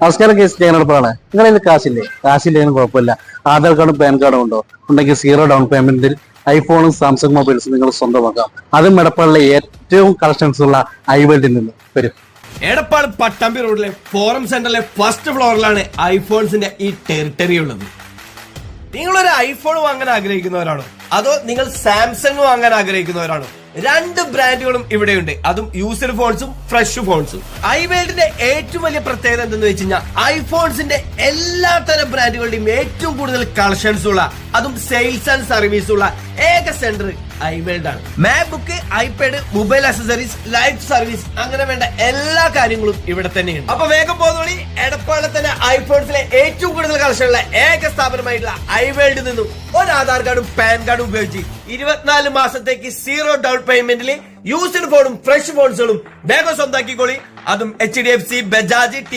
നമസ്കാരം കേസ് ചെയ്യാനെടുപ്പാണ് നിങ്ങളിൽ കാശില്ലേ? കാശില്ലെങ്കിലും കുഴപ്പമില്ല. ആധാർ കാർഡും പാൻ കാർഡും ഉണ്ടോ? ഉണ്ടെങ്കിൽ സീറോ ഡൗൺ പേയ്മെന്റിൽ ഐഫോണും സാംസങ് മൊബൈൽസും നിങ്ങൾ സ്വന്തമാക്കാം. അതും എടപ്പാളിലെ ഏറ്റവും കളക്ഷൻസ് ഉള്ള ഐവേൾഡിൽ നിന്ന് വരും. എടപ്പാൾ പട്ടാമ്പി റോഡിലെ ഫോറം സെന്ററിലെ ഫസ്റ്റ് ഫ്ലോറിലാണ് ഐഫോൺസിന്റെ ഈ ടെറിട്ടറി ഉള്ളത്. നിങ്ങളൊരു ഐഫോൺ വാങ്ങാൻ ആഗ്രഹിക്കുന്നവരാണോ? അതോ നിങ്ങൾ സാംസങ് വാങ്ങാൻ ആഗ്രഹിക്കുന്നവരാണോ? രണ്ട് ബ്രാൻഡുകളും ഇവിടെയുണ്ട്. അതും യൂസ്ഡ് ഫോൺസും ഫ്രഷ് ഫോൺസും. ഐവേൾഡിന്റെ ഏറ്റവും വലിയ പ്രത്യേകത എന്തെന്ന് വെച്ച് കഴിഞ്ഞാൽ ഐഫോൺസിന്റെ എല്ലാ തരം ബ്രാൻഡുകളുടെയും ഏറ്റവും കൂടുതൽ കളക്ഷൻസ് ഉള്ള അതും സെയിൽസ് ആൻഡ് സർവീസ് ഉള്ള ഏക സെന്റർ ഐവേൾഡ് ആണ് MacBook iPad mobile accessories life service അങ്ങനെ വേണ്ട എല്ലാ കാര്യങ്ങളും ഇവിടെ തന്നെയുണ്ട്. അപ്പൊ വേഗം പോകുന്നോളി ഏറ്റവും കൂടുതൽ കളക്ഷനുള്ള ഏക സ്ഥാപനമായിട്ടുള്ള ഐവേൾഡിൽ നിന്നും ഒരു ആധാർ കാർഡും പാൻ കാർഡും ഉപയോഗിച്ച് ഇരുപത്തിനാല് മാസത്തേക്ക് സീറോ ഡൗൺ പേയ്മെന്റിൽ യൂസ്ഡ് ഫോണും ഫ്രഷ് ഫോൺസുകളും വേഗം സ്വന്താക്കിക്കോളി. അതും H D F C Bajaj T